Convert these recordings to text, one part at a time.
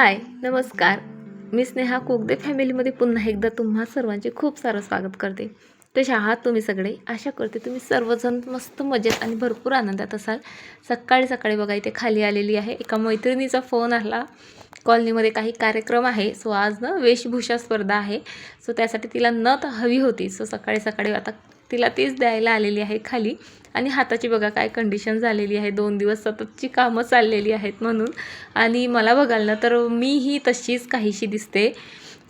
हाय नमस्कार. मी स्नेहा कोगदे फॅमिलीमध्ये पुन्हा एकदा तुम्हा सर्वांचे खूप सारं स्वागत करते. तसे आहात तुम्ही सगळे. आशा करते तुम्ही सर्वजण मस्त मजेत आणि भरपूर आनंदात असाल. सकाळी सकाळी बघा इथे खाली आलेली आहे. एका मैत्रिणीचा फोन आला. कॉलनीमध्ये काही कार्यक्रम आहे. सो आज ना वेशभूषा स्पर्धा आहे. सो त्यासाठी तिला नथ हवी होती. सो सकाळी सकाळी आता तिला तीच द्यायला आलेली आहे खाली. आणि हाताची बघा काय कंडिशन झालेली आहे. दोन दिवस सततची कामं चाललेली आहेत म्हणून. आणि मला बघाल ना तर मीही तशीच काहीशी दिसते.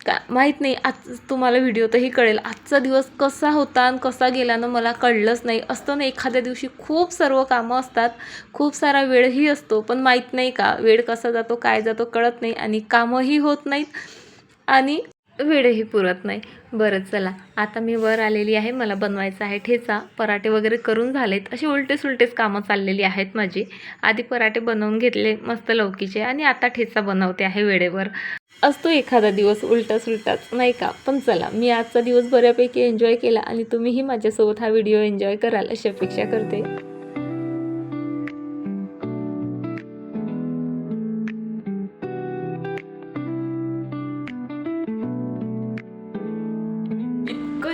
का माहीत नाही आज तुम्हाला व्हिडिओतही कळेल. आजचा दिवस कसा होता आणि कसा गेला ना मला कळलंच नाही. असतं ना एखाद्या दिवशी खूप सर्व कामं असतात. खूप सारा वेळही असतो पण माहीत नाही का वेळ कसा जातो काय जातो कळत नाही आणि कामंही होत नाहीत. आणि वेळही पुरत नाही. बरं चला. आता मी वर आलेली आहे. मला बनवायचा आहे ठेचा. पराठे वगैरे करून झालेत. असे उलटे सुलटेच कामं चाललेली आहेत माझी. आधी पराठे बनवून घेतले मस्त लौकीचे आणि आता ठेचा बनवते आहे वेळेवर. असतो एखादा दिवस उलटा सुलटाच नाही का? पण चला मी आजचा दिवस बऱ्यापैकी एन्जॉय केला आणि तुम्हीही माझ्यासोबत हा व्हिडिओ एन्जॉय कराल अशी अपेक्षा करते.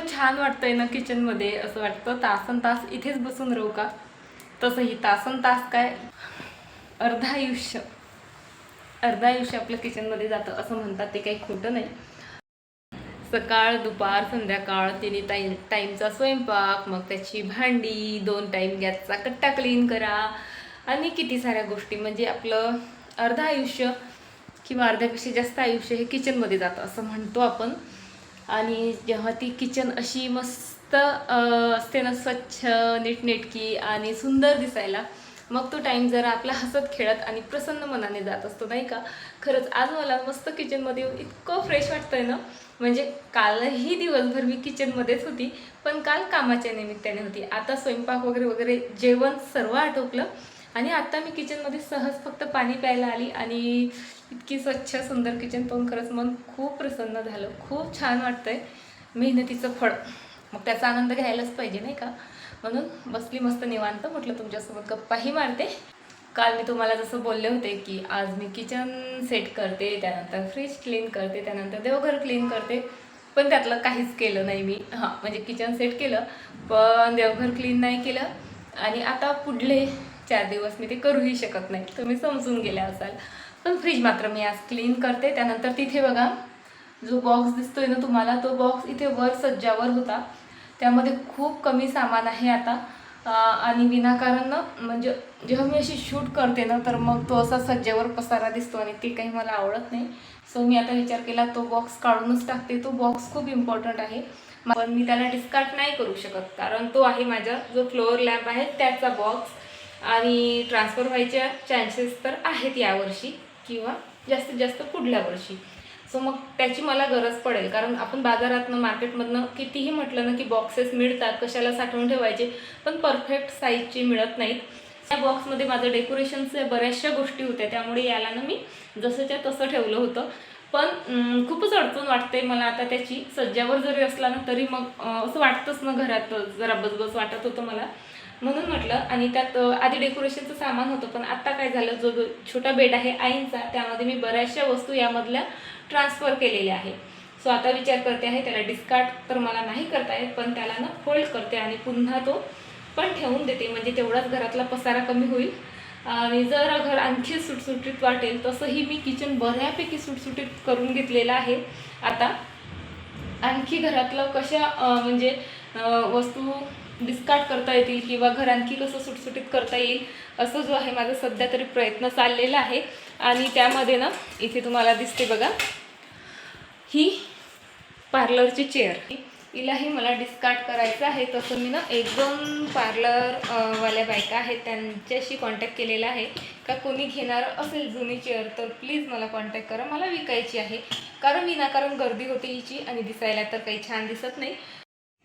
इतकं छान वाटतंय ना किचनमध्ये असं वाटतं. तासन तास इथेच बसून राहू का? तसंही तासन तास काय? अर्ध आयुष्य. अर्ध आयुष्य आपलं किचनमध्ये जातं असं म्हणतात ते काही खोटं नाही. सकाळ दुपार संध्याकाळ तिने टाईम टाईमचा स्वयंपाक मग त्याची भांडी दोन टाईम गॅसचा कट्टा क्लीन करा. आणि किती साऱ्या गोष्टी म्हणजे आपलं अर्ध आयुष्य किंवा अर्ध्यापेक्षा जास्त आयुष्य हे किचनमध्ये जातं असं म्हणतो आपण. आणि जेव्हा ती किचन अशी मस्त असते ना स्वच्छ नीटनेटकी आणि सुंदर दिसायला मग तो टाईम जरा आपला हसत खेळत आणि प्रसन्न मनाने जात असतो नाही का? खरंच आज मला मस्त किचनमध्ये येऊन इतकं फ्रेश वाटतंय ना. म्हणजे कालही दिवसभर मी किचनमध्येच होती पण काल कामाच्या निमित्ताने होती. आता स्वयंपाक वगैरे वगैरे जेवण सर्व आटोपलं आणि आत्ता मी किचनमध्ये सहज फक्त पाणी प्यायला आली आणि इतकी स्वच्छ सुंदर किचन पाहून खरंच मन खूप प्रसन्न झालं. खूप छान वाटतंय मेहनतीचं फळ. मग त्याचा आनंद घ्यायलाच पाहिजे नाही का? म्हणून बसली मस्त निवांत म्हटलं तुमच्यासोबत गप्पाही मारते. काल मी तुम्हाला जसं बोलले होते की आज मी किचन सेट करते त्यानंतर फ्रीज क्लीन करते त्यानंतर देवघर क्लीन करते. पण त्यातलं काहीच केलं नाही मी. हां म्हणजे किचन सेट केलं पण देवघर क्लीन नाही केलं. आणि आता पुढले चार दिवस मी ते करूही शकत नाही. तुम्ही समजून गेल्या असाल. पण फ्रीज मात्र मी आज क्लीन करते. त्यानंतर तिथे बघा जो बॉक्स दिसतोय ना तुम्हाला तो बॉक्स इथे वर सज्जावर होता. त्यामध्ये खूप कमी सामान आहे आता. आणि विनाकारण ना म्हणजे जेव्हा मी अशी शूट करते ना तर मग तो असा सज्जावर पसारा दिसतो आणि ते काही मला आवडत नाही. सो मी आता विचार केला तो बॉक्स काढूनच टाकते. तो बॉक्स खूप इम्पॉर्टंट आहे. पण मी त्याला डिस्कार्ड नाही करू शकत कारण तो आहे माझा जो फ्लोअर लॅम्प आहे त्याचा बॉक्स आणि ट्रान्सफर व्हायच्या चान्सेस तर आहेत यावर्षी. किंवा जास्तीत जास्त पुढल्या वर्षी. सो मग त्याची मला गरज पडेल. कारण आपण बाजारातनं मार्केटमधनं कितीही म्हटलं ना की बॉक्सेस मिळतात कशाला साठवून ठेवायचे पण परफेक्ट साईजची मिळत नाहीत. त्या बॉक्समध्ये माझं डेकोरेशनच्या बऱ्याचशा गोष्टी होत्या. त्यामुळे याला ना मी जसंच्या तसं ठेवलं होतं. पण खूपच अडचण वाटते मला आता त्याची. सज्जावर जरी असला ना तरी मग असं वाटतंच ना घरात जरा बसबस वाटत होतं मला. म्हणून म्हटलं आणि त्यात आधी डेकोरेशनचं सामान होतं पण आत्ता काय झालं जो छोटा बेड आहे आईंचा त्यामध्ये मी बऱ्याचशा वस्तू यामधल्या ट्रान्सफर केलेल्या आहे. सो आता विचार करते आहे त्याला डिस्कार्ड तर मला नाही करता येत पण त्याला ना फोल्ड करते आणि पुन्हा तो पण ठेवून देते म्हणजे तेवढाच घरातला पसारा कमी होईल. आणि जर घर आणखी सुटसुटीत वाटेल तसंही मी किचन बऱ्यापैकी सुटसुटीत करून घेतलेलं आहे. आता आणखी घरातलं कशा म्हणजे वस्तू डिस्कार्ड करता येतील किंवा घर आणखी कसं सुटसुटीत करता येईल असं जो आहे माझा सध्या तरी प्रयत्न चाललेला आहे. आणि त्यामध्ये ना इथे तुम्हाला दिसते बघा ही पार्लरची चेअर. हिलाही मला डिस्कार्ड करायचं आहे. तसं मी ना एक दोन पार्लरवाल्या बायका आहेत. त्यांच्याशी कॉन्टॅक्ट केलेला आहे. का कोणी घेणार असेल जुनी चेअर तर प्लीज मला कॉन्टॅक्ट करा. मला विकायची आहे. कारण विनाकारण गर्दी होते हिची आणि दिसायला तर काही छान दिसत नाही.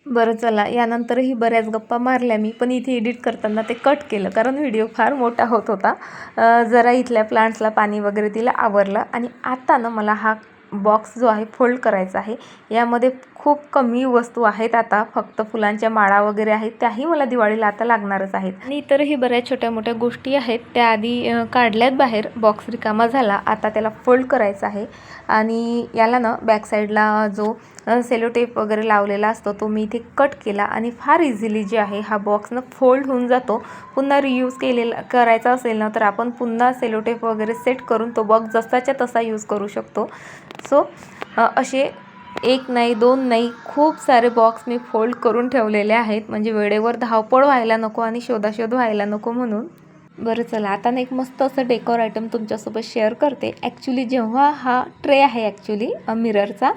बरं चला यानंतरही बऱ्याच गप्पा मारल्या मी पण इथे एडिट करताना ते कट केलं कारण व्हिडिओ फार मोठा होत होता. जरा इथल्या प्लांट्सला पाणी वगैरे तिला आवरलं आणि आता ना मला हा बॉक्स जो आहे फोल्ड करायचा आहे यामध्ये खूप कमी वस्तू आहेत आता. फक्त फुलांच्या माळा वगैरे आहेत. त्याही मला दिवाळीला आता लागणारच आहेत. आणि इतरही बऱ्याच छोट्या मोठ्या गोष्टी आहेत. त्या आधी काढल्यात बाहेर. बॉक्स रिकामा झाला. आता त्याला फोल्ड करायचा आहे. आणि याला ना बॅक साईडला जो सेलोटेप वगैरे लावलेला असतो तो मी इथे कट केला. आणि फार इझिली जे आहे हा बॉक्स ना फोल्ड होऊन जातो. पुन्हा रियूज केलेला करायचा असेल ना तर आपण पुन्हा सेलोटेप वगैरे सेट करून तो बॉक्स जसाच्या तसा यूज करू शकतो. सो असे एक नाही दोन नाही खूप सारे बॉक्स मी फोल्ड करून ठेवलेले आहेत. म्हणजे वेळेवर धावपळ व्हायला नको आणि शोधाशोध व्हायला नको म्हणून. बरं चला. आता ना एक मस्त असं डेकोर आयटम तुमच्यासोबत शेअर करते. ॲक्च्युली जेव्हा हा ट्रे आहे ॲक्च्युली मिररचा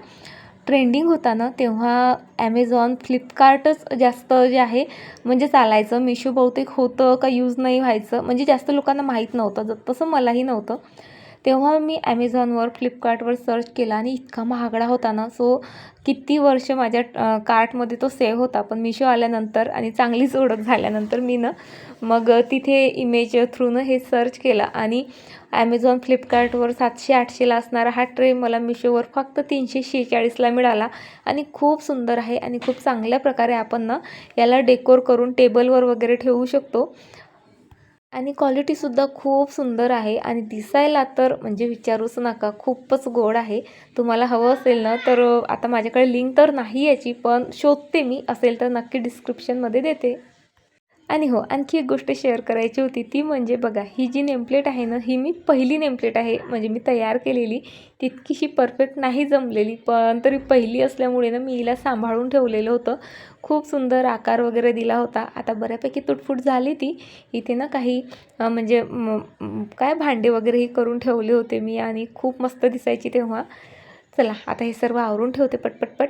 ट्रेंडिंग होता ना तेव्हा ॲमेझॉन फ्लिपकार्टच जास्त जे आहे म्हणजे चालायचं. मिशो बहुतेक होतं का यूज नाही व्हायचं. म्हणजे जास्त लोकांना माहीत नव्हतं. ज- तसं मलाही नव्हतं. तेव्हा मी ॲमेझॉनवर फ्लिपकार्टवर सर्च केला आणि इतका महागडा होता ना सो किती वर्ष माझ्या कार्टमध्ये तो सेव्ह होता. पण मिशो आल्यानंतर आणि चांगलीच ओळख झाल्यानंतर मी ना मग तिथे इमेज थ्रूनं हे सर्च केलं आणि ॲमेझॉन फ्लिपकार्टवर सातशे आठशेला असणारा हा ट्रे मला मिशोवर फक्त तीनशे शेहेचाळीसला मिळाला. आणि खूप सुंदर आहे आणि खूप चांगल्या प्रकारे आपण ना याला डेकोर करून टेबलवर वगैरे ठेवू शकतो. आणि क्वालिटीसुद्धा खूप सुंदर आहे. आणि दिसायला तर म्हणजे विचारूच नका खूपच गोड आहे. तुम्हाला हवं असेल ना तर आता माझ्याकडे लिंक तर नाही याची पण शोधते मी. असेल तर नक्की डिस्क्रिप्शनमध्ये देते. आणि हो आणखी एक गोष्ट शेअर करायची होती ती म्हणजे बघा ही जी नेमप्लेट आहे ना ही मी पहिली नेमप्लेट आहे म्हणजे मी तयार केलेली. तितकीशी परफेक्ट नाही जमलेली पण तरी पहिली असल्यामुळे ना मी हिला सांभाळून ठेवलेलं होतं. खूप सुंदर आकार वगैरे दिला होता. आता बऱ्यापैकी तुटफूट झाली ती. इथे ना काही म्हणजे काय भांडे वगैरेही करून ठेवले होते मी आणि खूप मस्त दिसायची तेव्हा. चला आता हे सर्व आवरून ठेवते पटपटपट.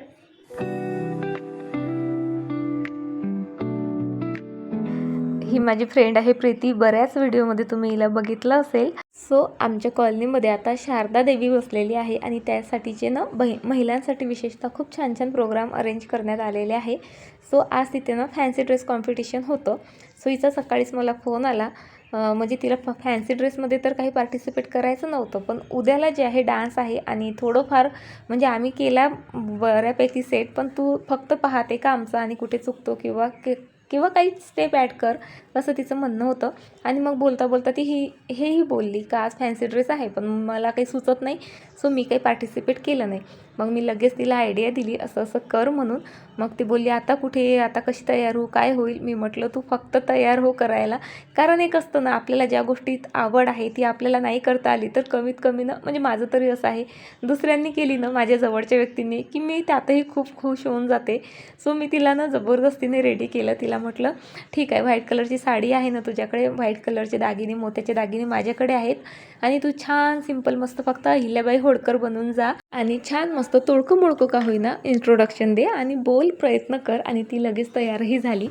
ही माझी फ्रेंड आहे प्रीती. बऱ्याच व्हिडिओमध्ये तुम्ही हिला बघितलं असेल. सो आमच्या कॉलनीमध्ये आता शारदा देवी बसलेली आहे आणि त्यासाठीचे ना बहि महिलांसाठी विशेषतः खूप छान छान प्रोग्राम अरेंज करण्यात आलेले आहे. सो आज तिथे ना फॅन्सी ड्रेस कॉम्पिटिशन होतं. सो हिचा सकाळीच मला फोन आला. म्हणजे तिला फ फॅन्सी ड्रेसमध्ये तर काही पार्टिसिपेट करायचं नव्हतं पण उद्याला जे आहे डान्स आहे आणि थोडंफार म्हणजे आम्ही केला बऱ्यापैकी सेट पण तू फक्त पाहते का आमचं आणि कुठे चुकतो किंवा के किंवा काही स्टेप ॲड कर असं तिचं म्हणणं होतं. आणि मग बोलता बोलता ती ही हेही बोलली का आज फॅन्सी ड्रेस आहे पण मला काही सुचत नाही सो मी काही पार्टिसिपेट केलं नाही. मग मी लगेच तिला आयडिया दिली असं असं कर म्हणून. मग ती बोलली आता कुठे आता कशी तयार हो? काय होईल? मी म्हटलं तू फक्त तयार हो करायला. कारण एक असतं ना आपल्याला ज्या गोष्टीत आवड आहे ती आपल्याला नाही करता आली तर कमीत कमी ना म्हणजे माझं तरी असं आहे. दुसऱ्यांनी केली ना माझ्या जवळच्या व्यक्तींनी की मी त्यातही खूप खुश होऊन जाते. सो मी तिला ना जबरदस्तीने रेडी केलं. तिला म्हटलं ठीक आहे व्हाईट कलरची साडी आहे ना तुझ्याकडे. व्हाईट कलरचे दागिने मोत्याचे दागिने माझ्याकडे आहेत. आणि तू छान सिंपल मस्त फक्त अहिल्याबाई होडकर बनून जा. आणि छान मस्त मस्त तोडकं मोडकं का होईना इंट्रोडक्शन दे आणि बोल प्रयत्न कर आणि ती लगेच तयारही झाली.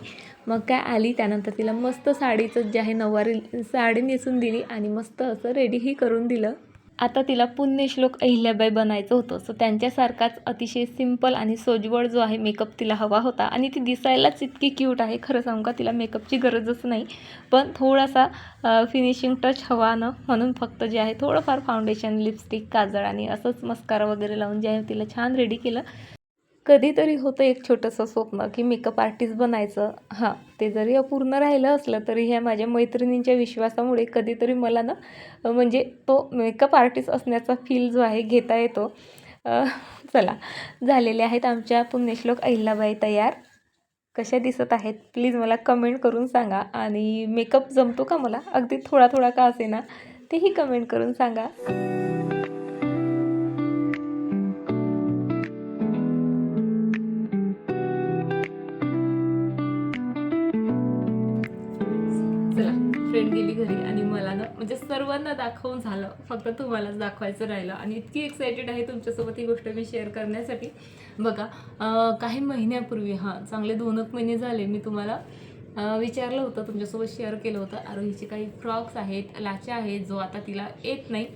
मग काय आली त्यानंतर तिला मस्त साडीचं जे आहे नऊवारी साडी नेसून दिली आणि मस्त असं रेडीही करून दिलं. आता तिला पुण्यश्लोक अहिल्याबाई बनायचं होतं. सो त्यांच्यासारखाच अतिशय सिंपल आणि सोजवळ जो आहे मेकअप तिला हवा होता. आणि ती दिसायलाच इतकी क्यूट आहे. खरं सांगू का तिला मेकअपची गरजच नाही. पण थोडासा फिनिशिंग टच हवा ना म्हणून फक्त जे आहे थोडंफार फाउंडेशन लिपस्टिक काजळ आणि असंच मस्कारा वगैरे लावून जे आहे तिला छान रेडी केलं. कधीतरी होतं एक छोटंसं स्वप्न की मेकअप आर्टिस्ट बनायचं. हां ते जरी अपूर्ण राहिलं असलं तरी ह्या माझ्या मैत्रिणींच्या विश्वासामुळे कधीतरी मला ना म्हणजे तो मेकअप आर्टिस्ट असण्याचा फील जो आहे घेता येतो. चला झालेले आहेत आमच्या पुण्यश्लोक अहिल्याबाई तयार. कशा दिसत आहेत? प्लीज मला कमेंट करून सांगा. आणि मेकअप जमतो का मला? अगदी थोडा थोडा का असेना? तेही कमेंट करून सांगा. सर्वांना दाखवून झालं. फक्त तुम्हालाच दाखवायचं राहिलं. आणि इतकी एक्सायटेड आहे तुमच्यासोबत ही गोष्ट मी शेअर करण्यासाठी. बघा काही महिन्यापूर्वी हां चांगले दोन एक महिने झाले मी तुम्हाला विचारलं होतं तुमच्यासोबत शेअर केलं होतं. आरोहीचे काही फ्रॉक्स आहेत लाचा आहेत जो आता तिला येत नाही.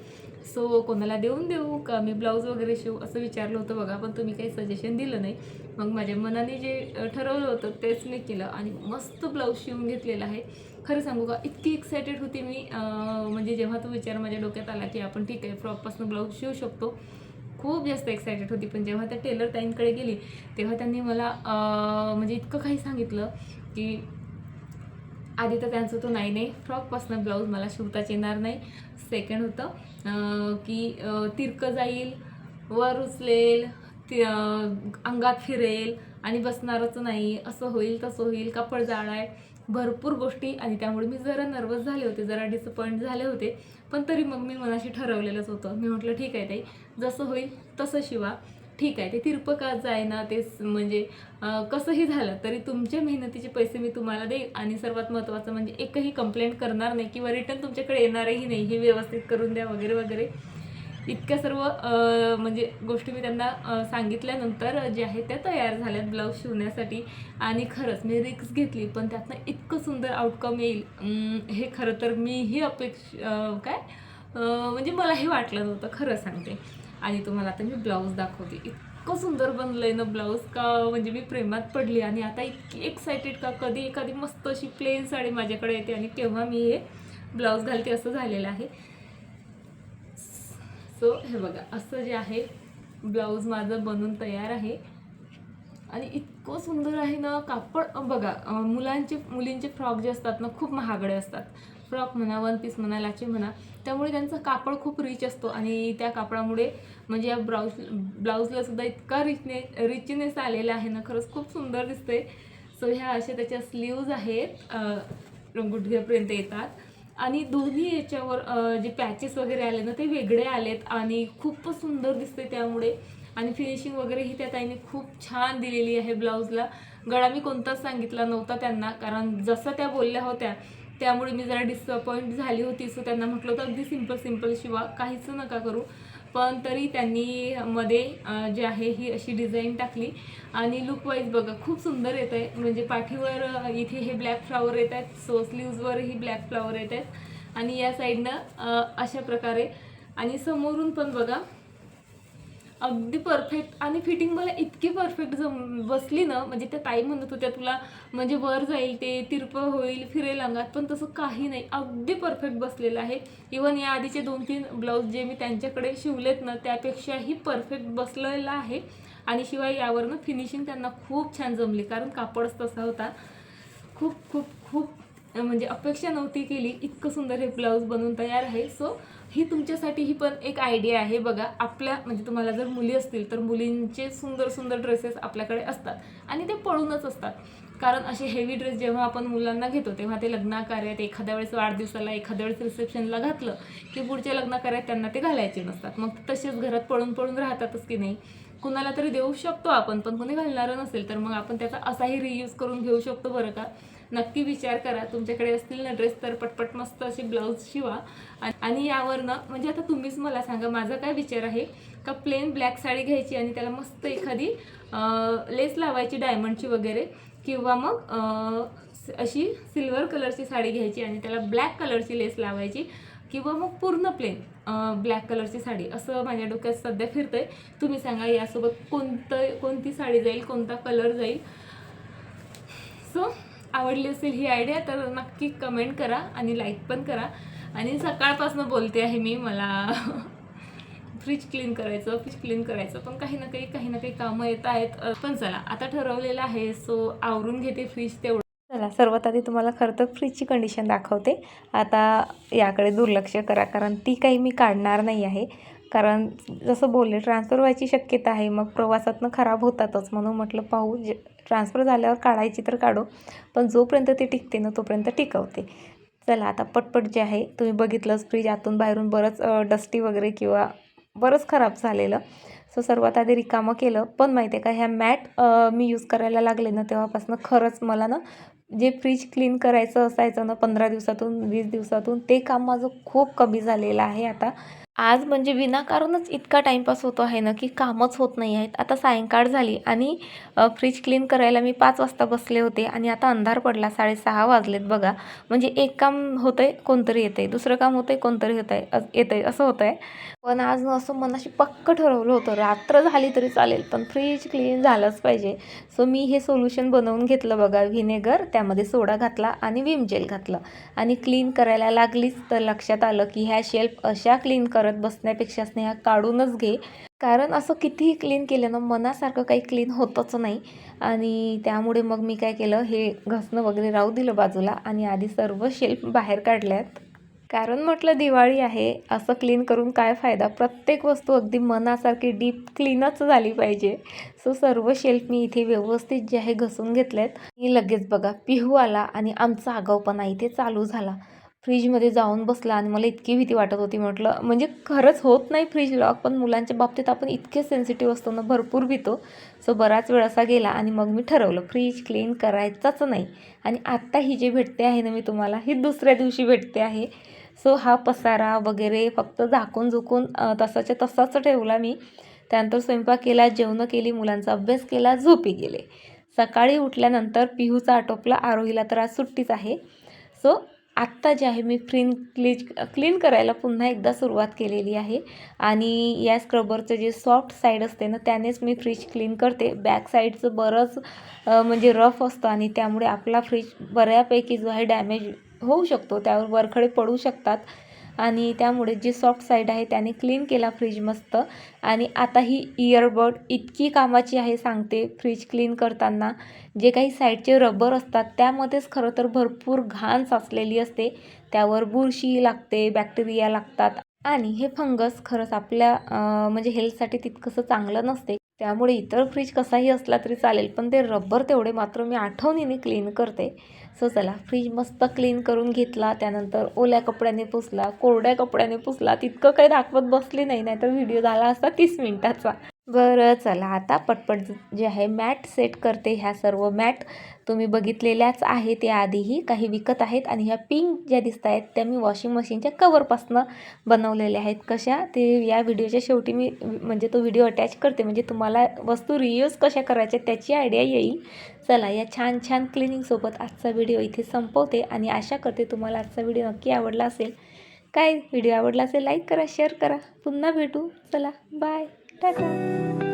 सो कोणाला देऊन देऊ का? मी ब्लाऊज वगैरे शिवू असं विचारलं होतं बघा पण तुम्ही काही सजेशन दिलं नाही. मग माझ्या मनाने जे ठरवलं होतं तेच मी केलं आणि मस्त ब्लाऊज शिवून घेतलेला आहे. खरं सांगू का इतकी एक्सायटेड होती मी म्हणजे जेव्हा तो विचार माझ्या डोक्यात आला की आपण ठीक आहे फ्रॉकपासून ब्लाऊज शिवू शकतो. खूप जास्त एक्सायटेड होती पण जेव्हा त्या टेलर ताईंकडे गेली तेव्हा त्यांनी मला म्हणजे इतकं काही सांगितलं की आधी तर त्यांचं तो नाही नाही फ्रॉकपासनं ब्लाऊज मला शिवताच येणार नाही. सेकंड होतं की तिरकं जाईल वर उचलेल ति अंगात फिरेल आणि बसणारच नाही असं होईल तसं होईल कापड जाळ आहे भरपूर गोष्टी आणि त्यामुळे मी जरा नर्वस झाले होते जरा डिसअपॉइंट झाले होते. पण तरी मग मी मनाशी ठरवलेलंच होतं. मी म्हटलं ठीक आहे ताई जसं होईल तसं शिवा. ठीक आहे ते तिरपं का जायना ते म्हणजे कसंही झालं तरी तुमच्या मेहनतीचे पैसे मी तुम्हाला देईन आणि सर्वात महत्त्वाचं म्हणजे एकही कंप्लेंट करणार नाही किंवा रिटर्न तुमच्याकडे येणारही नाही हे व्यवस्थित करून द्या वगैरे वगैरे. इतक्या सर्व म्हणजे गोष्टी मी त्यांना सांगितल्यानंतर जे आहे त्या तयार झाल्यात ब्लाऊज शिवण्यासाठी. आणि खरंच मी रिक्स घेतली पण त्यातनं इतकं सुंदर आउटकम येईल. हे खरं तर मीही अपेक्ष काय? म्हणजे मला हे वाटलं नव्हतं खरं सांगते. आणि तुम्हाला आता मी ब्लाऊज दाखवते. इतकं सुंदर बनलं आहे ना ब्लाऊज का? म्हणजे मी प्रेमात पडली आणि आता इतकी एक्सायटेड का? कधी एखादी मस्त अशी प्लेन साडी माझ्याकडे येते आणि केव्हा मी हे ब्लाऊज घालते असं झालेलं आहे. सो हे बघा असं जे आहे ब्लाऊज माझं बनून तयार आहे. आणि इतकं सुंदर आहे ना कापड बघा मुलांचे मुलींचे फ्रॉक जे असतात ना खूप महागडे असतात. फ्रॉक म्हणा वन पीस म्हणा लाची म्हणा त्यामुळे त्यांचा कापड खूप रिच असतो आणि त्या कापडामुळे म्हणजे या ब्लाऊज ब्लाऊजला सुद्धा इतका रिचने रिचनेस आलेला आहे ना खरंच खूप सुंदर दिसते सो ह्या अशा त्याच्या स्लीव्ज आहेत गुडघ्यापर्यंत येतात. आणि दोन्ही याच्यावर जे पॅचेस वगैरे आले ना ते वेगळे आलेत आणि खूपच सुंदर दिसते त्यामुळे. आणि फिनिशिंग वगैरे ही त्या ताईने खूप छान दिलेली आहे ब्लाऊजला. गळा मी कोणताच सांगितला नव्हता त्यांना कारण जसं त्या बोलल्या होत्या त्यामुळे मी जरा डिसअपॉइंट झाली होती. सो त्यांना म्हटलं होतं अगदी सिंपल सिंपल शिवा. काहीच नका करू. पण तरी त्यांनी मध्ये जे आहे ही अशी डिझाईन टाकली. आणि लुक वाईज बघा खूप सुंदर येत आहे म्हणजे पाठीवर इथे हे ब्लॅक फ्लावर येत आहेत सो स्लीव्जवरही ब्लॅक फ्लावर येत आहेत आणि या साईडनं अशा प्रकारे. आणि समोरून पण बघा अगदी परफेक्ट आणि फिटिंग मला इतकी परफेक्ट जम बसली ना म्हणजे त्या ताई म्हणत होत्या तुला म्हणजे वर जाईल ते तिरपं होईल फिरेल अंगात. पण तसं काही नाही. अगदी परफेक्ट बसलेलं आहे. इवन या आधीचे दोन तीन ब्लाऊज जे मी त्यांच्याकडे शिवलेत ना त्यापेक्षाही परफेक्ट बसलेलं आहे. आणि शिवाय यावरनं फिनिशिंग त्यांना खूप छान जमली कारण कापडच तसा होता. खूप खूप खूप म्हणजे अपेक्षा नव्हती केली. इतकं सुंदर हे ब्लाऊज बनवून तयार आहे. सो ही तुमच्यासाठी ही पण एक आयडिया आहे. बघा आपल्या म्हणजे तुम्हाला जर मुली असतील तर मुलींचे सुंदर सुंदर ड्रेसेस आपल्याकडे असतात. आणि ते पळूनच असतात. कारण असे हेवी ड्रेस जेव्हा आपण मुलांना घेतो तेव्हा ते लग्नाकार्यात एखाद्या वेळेस वाढदिवसाला एखाद्या वेळेस रिसेप्शनला घातलं की पुढच्या लग्नाकार्यात त्यांना ते घालायचे नसतात. मग तसेच घरात पळून पळून राहतातच की नाही? कुणाला तरी देऊ शकतो आपण पण कोणी घालणारं नसेल तर मग आपण त्याचा असाही रियूज करून घेऊ शकतो बरं का? नक्की विचार करा. तुमच्याकडे असतील ना ड्रेस तर पटपट मस्त असे ब्लाऊज शिवा. आणि- आणि यावरनं म्हणजे आता तुम्हीच मला सांगा माझा काय विचार आहे? का प्लेन ब्लॅक साडी घ्यायची आणि त्याला मस्त एखादी लेस लावायची डायमंडची वगैरे किंवा मग अशी सिल्वर कलरची साडी घ्यायची आणि त्याला ब्लॅक कलरची लेस लावायची किंवा मग पूर्ण प्लेन ब्लॅक कलरची साडी. असं माझ्या डोक्यात सध्या फिरतं आहे तुम्ही सांगा यासोबत कोणतं कोणती साडी जाईल कोणता कलर जाईल? सो आवडली असेल ही आयडिया तर नक्की कमेंट करा आणि लाईक पण करा. आणि सकाळपासून बोलते आहे मी मला फ्रीज क्लीन करायचं फ्रीज क्लीन करायचं. पण काही ना काही काही ना काही कामं येत आहेत. पण चला आता ठरवलेलं आहे सो आवरून घेते फ्रीज तेवढं. चला सर्वात आधी तुम्हाला खरं तर फ्रीजची कंडिशन दाखवते. आता याकडे दुर्लक्ष करा कारण ती काही मी काढणार नाही आहे. कारण जसं बोलले ट्रान्सफर व्हायची शक्यता आहे. मग प्रवासातनं खराब होतातच. म्हणून म्हटलं पाहू जे ट्रान्सफर झाल्यावर काढायची तर काढू. पण जोपर्यंत ते टिकते ना तोपर्यंत टिकवते. चला आता पटपट जे आहे तुम्ही बघितलंच फ्रीज आतून बाहेरून बरंच डस्टी वगैरे किंवा बरंच खराब झालेलं. सो सर्वात आधी रिकामं केलं. पण माहिती आहे का ह्या मॅट मी यूज करायला लागले ना तेव्हापासून खरंच मला ना जे फ्रीज क्लीन करायचं असायचं ना पंधरा दिवसातून वीस दिवसातून ते काम माझं खूप कमी झालेलं आहे आता. आज म्हणजे विनाकारणच इतका टाईमपास होतो आहे ना की कामच होत नाही आहेत. आता सायंकाळ झाली आणि फ्रीज क्लीन करायला मी पाच वाजता बसले होते आणि आता अंधार पडला साडेसहा वाजलेत बघा. म्हणजे एक काम होतं आहे कोणतरी येतं आहे दुसरं काम होतं आहे कोणतरी होतं आहे येतं आहे असं होतं आहे पण आज असं मनाशी पक्क ठरवलं होतं रात्र झाली तरी चालेल पण फ्रीज क्लीन झालंच पाहिजे. सो मी हे सोल्युशन बनवून घेतलं बघा व्हिनेगर त्यामध्ये सोडा घातला आणि विम जेल घातलं. आणि क्लीन करायला लागलीच तर लक्षात आलं की ह्या शेल्फ अशा क्लीन कर करत बसण्यापेक्षा स्नेहा काढूनच घे. कारण असं कितीही क्लीन केलं ना मनासारखं काही क्लीन होतच नाही. आणि त्यामुळे मग मी काय केलं हे घसणं वगैरे राहू दिलं बाजूला आणि आधी सर्व शेल्फ बाहेर काढल्यात. कारण म्हटलं दिवाळी आहे. असं क्लीन करून काय फायदा? प्रत्येक वस्तू अगदी मनासारखी डीप क्लीनच झाली पाहिजे. सो सर्व शेल्फ मी इथे व्यवस्थित जे आहे घसून घेतलेत. मी लगेच बघा पिहू आला आणि आमचा आगाऊपणा इथे चालू झाला. फ्रीजमध्ये जाऊन बसला आणि मला इतकी भीती वाटत होती. म्हटलं म्हणजे खरंच होत नाही फ्रीज लॉक पण मुलांच्या बाबतीत आपण इतके सेन्सिटिव्ह असतो ना भरपूर भीतो. सो बराच वेळ असा गेला आणि मग मी ठरवलं फ्रीज क्लीन करायचाच नाही. आणि आत्ता ही जी भेटते आहे ना मी तुम्हाला ही दुसऱ्या दिवशी भेटते आहे. सो हा पसारा वगैरे फक्त झाकून झुकून तसाच्या तसाच ठेवला मी. त्यानंतर स्वयंपाक केला जेवणं केली मुलांचा अभ्यास केला झोपी गेले. सकाळी उठल्यानंतर पिहूचा आटोपला आरोहीला तर आज सुट्टीच आहे. सो आत्ता जे आहे मी फ्रीन क्लीज क्लीन करायला पुन्हा एकदा सुरुवात केलेली आहे. आणि या स्क्रबरचं जे सॉफ्ट साईड असते ना त्यानेच मी फ्रीज क्लीन करते. बॅक साईडचं बरंच म्हणजे रफ असतं आणि त्यामुळे आपला फ्रीज बऱ्यापैकी जो आहे डॅमेज होऊ शकतो. त्यावर वरखडे पडू शकतात. आणि त्यामुळे जी सॉफ्ट साईड आहे त्याने क्लीन केला फ्रीज मस्त. आणि आता ही इयरबड इतकी कामाची आहे सांगते फ्रीज क्लीन करताना. जे काही साईडचे रबर असतात त्यामध्येच खरं तर भरपूर घाण साचलेली असते. त्यावर बुरशी लागते बॅक्टेरिया लागतात. आणि हे फंगस खरंच आपल्या म्हणजे हेल्थसाठी तितकंसं चांगलं नसते. त्यामुळे इतर फ्रीज कसाही असला तरी चालेल पण ते रबर तेवढे मात्र मी आठवणीने क्लीन करते. सो चला फ्रीज मस्त क्लीन करून घेतला त्यानंतर ओल्या कपड्याने पुसला कोरड्या कपड्याने पुसला तितकं काही दाखवत बसली नाही नाहीतर व्हिडिओ झाला असता तीस मिनिटाचा. बरं चला. आता पटपट जे आहे मॅट सेट करते ह्या सर्व मॅट. तुम्ही बघितलेल्याच आहे त्या आधीही काही विकत आहेत. आणि ह्या पिंक ज्या दिसत आहेत त्या मी वॉशिंग मशीनच्या कवरपासनं बनवलेल्या आहेत. कशा? ते या व्हिडिओच्या शेवटी मी म्हणजे तो व्हिडिओ अटॅच करते. म्हणजे तुम्हाला वस्तू रियूज कशा करायच्या त्याची आयडिया येईल. चला या छान छान क्लिनिंगसोबत आजचा व्हिडिओ इथे संपवते. आणि आशा करते तुम्हाला आजचा व्हिडिओ नक्की आवडला असेल. काय? व्हिडिओ आवडला असेल लाईक करा शेअर करा. पुन्हा भेटू. चला बाय 拜拜。